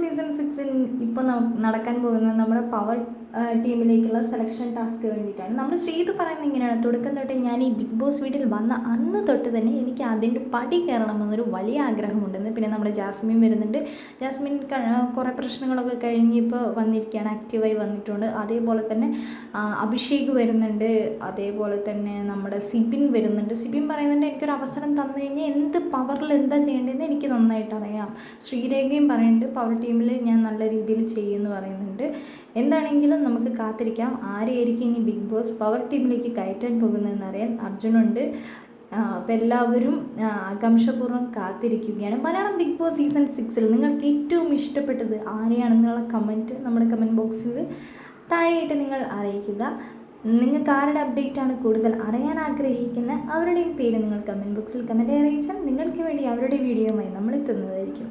Season സിക്സിൽ ഇപ്പോൾ നടക്കാൻ പോകുന്നത് നമ്മുടെ പവർ ടീമിലേക്കുള്ള സെലക്ഷൻ ടാസ്ക് വേണ്ടിയിട്ടാണ്. നമ്മൾ ശ്രീത് പറയുന്നത് ഇങ്ങനെയാണ്. തുടക്കം തൊട്ടേ ഞാൻ ഈ ബിഗ് ബോസ് വീട്ടിൽ വന്ന അന്ന് തൊട്ട് തന്നെ എനിക്ക് അതിന്റെ പടി കയറണമെന്നൊരു വലിയ ആഗ്രഹമുണ്ടെന്ന്. പിന്നെ നമ്മുടെ ജാസ്മിൻ വരുന്നുണ്ട്. ജാസ്മിൻ കുറേ പ്രശ്നങ്ങളൊക്കെ കഴിഞ്ഞ് ഇപ്പോൾ വന്നിരിക്കുകയാണ്. ആക്റ്റീവായി വന്നിട്ടുണ്ട്. അതേപോലെ തന്നെ അഭിഷേക് വരുന്നുണ്ട്. അതേപോലെ തന്നെ നമ്മുടെ സിബിൻ വരുന്നുണ്ട്. സിബിൻ പറയുന്നുണ്ട് എനിക്കൊരു അവസരം തന്നു കഴിഞ്ഞാൽ എന്ത് പവറിൽ എന്താ ചെയ്യേണ്ടതെന്ന് എനിക്ക് നന്നായിട്ട് അറിയാം. ശ്രീരേഖയും പറയുന്നുണ്ട് പവർ ടീമിൽ ഞാൻ നല്ല രീതിയിൽ ചെയ്യുമെന്ന് പറയുന്നുണ്ട്. എന്താണെങ്കിലും നമുക്ക് കാത്തിരിക്കാം. ആരെയായിരിക്കും ഇനി ബിഗ് ബോസ് പവർ ടീമിലേക്ക് കയറ്റാൻ പോകുന്നതെന്ന് അറിയാൻ അർജുനുണ്ട് അപ്പം എല്ലാവരും ആകാംക്ഷപൂർവം കാത്തിരിക്കുകയാണ്. മലയാളം ബിഗ് ബോസ് സീസൺ സിക്സിൽ നിങ്ങൾക്ക് ഏറ്റവും ഇഷ്ടപ്പെട്ടത് ആരെയാണെന്നുള്ള കമന്റ് നമ്മുടെ കമന്റ് ബോക്സിൽ താഴെയായിട്ട് നിങ്ങൾ അറിയിക്കുക. നിങ്ങൾക്ക് ആരുടെ അപ്ഡേറ്റ് ആണ് കൂടുതൽ അറിയാൻ ആഗ്രഹിക്കുന്ന അവരുടെയും പേര് നിങ്ങൾ കമന്റ് ബോക്സിൽ കമന്റ് അറിയിച്ചാൽ നിങ്ങൾക്ക് വേണ്ടി അവരുടെ വീഡിയോയുമായി നമ്മൾ എത്തുന്നതായിരിക്കും.